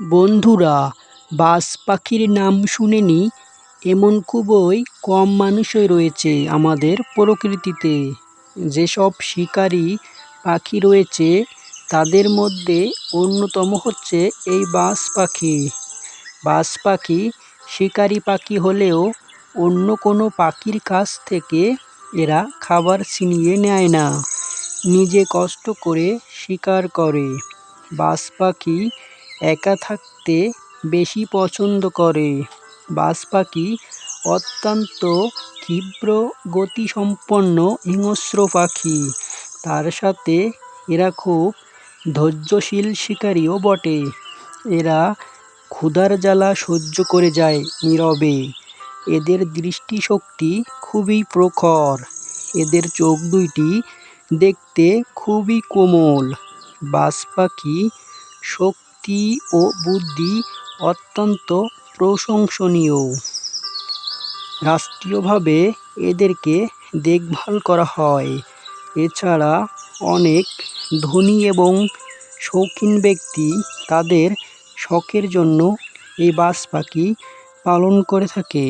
বন্ধুরা বাজ পাখির নাম শুনেনি, এমন খুবই কম মানুষই রয়েছে আমাদের প্রকৃতিতে। যেসব শিকারী পাখি রয়েছে, তাদের মধ্যে অন্যতম হচ্ছে এই বাজ পাখি। বাজ পাখি শিকারী পাখি হলেও অন্য কোনো পাখির কাছ থেকে এরা খাবার ছিনিয়ে নেয় না, নিজে কষ্ট করে শিকার করে। বাজ পাখি একা থাকতে বেশি পছন্দ করে। বাজ পাখি অত্যন্ত তীব্র গতিসম্পন্ন হিংস্র পাখি। তার সাথে এরা খুব ধৈর্যশীল শিকারীও বটে। এরা ক্ষুধার জ্বালা সহ্য করে যায় নীরবে। এদের দৃষ্টিশক্তি খুবই প্রখর। এদের চোখ দুইটি দেখতে খুবই কোমল। বাজ পাখি শক্তি ও বুদ্ধি অত্যন্ত প্রশংসনীয়। রাষ্ট্রীয়ভাবে এদেরকে দেখভাল করা হয়। এছাড়া অনেক ধনী এবং শৌখিন ব্যক্তি তাদের শখের জন্য এই বাজ পাখি পালন করে থাকে।